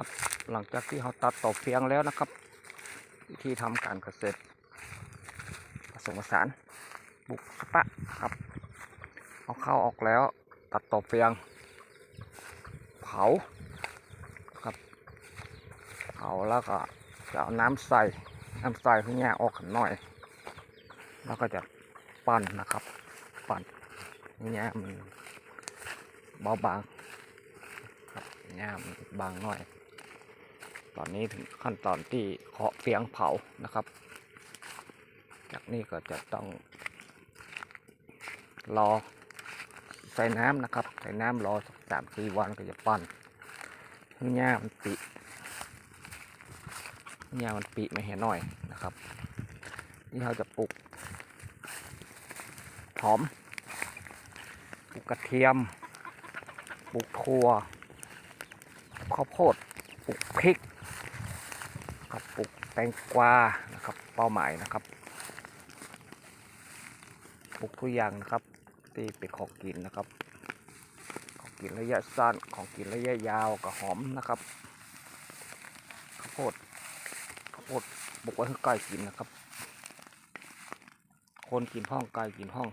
ครับ หลังจากที่เราตัดต่อเฟียงแล้วนะครับ วิธีทำการเกษตรผสมผสานบุกสปะครับ เอาเข้าออกแล้ว ตัดต่อเฟียง เผาครับเผาแล้วก็จะเอาน้ำใส่น้ำใส่เพื่แยกออกหน่อย แล้วก็จะปั้นนะครับ ปั้นให้แยกมันเบาบางครับแยกมันบางหน่อย ตอนนี้ถึงขั้นตอนที่เคาะเฟียงเผานะครับ จากนี้ก็จะต้องรอใส่น้ำนะครับ ใส่น้ำรอสักสามสี่วันก็จะปั้นหญ้ามันปิหญ้ามันปิไม่เห็นหน่อยนะครับนี่เราจะปลูกหอมปลูกกระเทียมปลูกถั่วปลูกข้าวโพดปลูกพริก ครับปลูกแตงกวานะครับเป้าหมายนะครับปลูกทุกอย่างนะครับที่เป็นของกินนะครับ ของกินระยะสั้นของกินระยะยาวกับหอมนะครับข้าวโพดข้าวโพดปลูกไว้ให้ไก่กินนะครับ คนกินห้องไก่กินห้อง